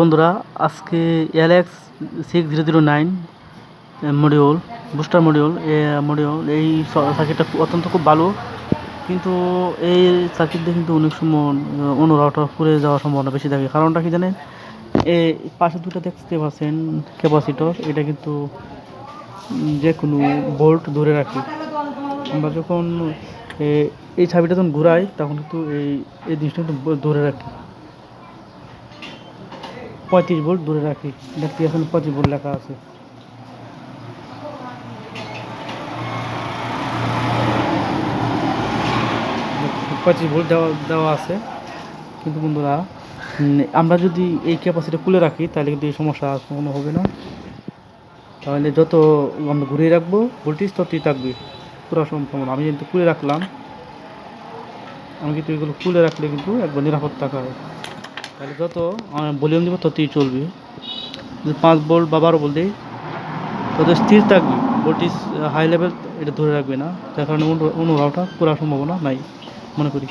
বন্ধুরা, আজকে LX six zero zero nine module booster module এ module এই সার্কিটটা অত্যন্ত খুব ভালো। কিন্তু এই সার্কিট দিয়ে কিন্তু অনেক সময় অনুরাগটা পুড়ে যাওয়ার সম্ভাবনা বেশি থাকে। কারণটা কি জানেন? এই পাশে দুটো দেখতে পাচ্ছেন ক্যাপাসিটর এটা কিন্তু যে কোনো বোল্ট ধরে রাখে। আমরা যখন এই ছাবিটা যখন ঘুরাই, তখন কিন্তু এই এই জিনিসটা কিন্তু ধরে রাখি। পঁয়ত্রিশ ভোল্ট দূরে রাখি। দেখতে এখন পঁচিশ ভোল্ট লেখা আছে। পঁচিশ ভোল্ট দেওয়া দেওয়া আছে। কিন্তু বন্ধুরা আমরা যদি এই ক্যাপাসিটি খুলে রাখি, তাহলে কিন্তু এই সমস্যা কোনো হবে না। তাহলে যত আমরা ঘুরিয়ে রাখব, ভোল্টেজ ততই থাকবে। পুরো সম্পূর্ণ। আমি কিন্তু খুলে রাখলাম, আমি কিন্তু এগুলো খুলে রাখলে কিন্তু একবার নিরাপদ থাকা হয়। তাহলে যত ভলিউম দেবো ততই চলবে। পাঁচ বোল্ট বা বারো বোল্ট দিই, তত স্থির থাকবে। ভোল্টেজ হাই লেভেল এটা ধরে রাখবে না। যার কারণে অনু- অনুভবটা করার সম্ভাবনা নাই, মনে করি।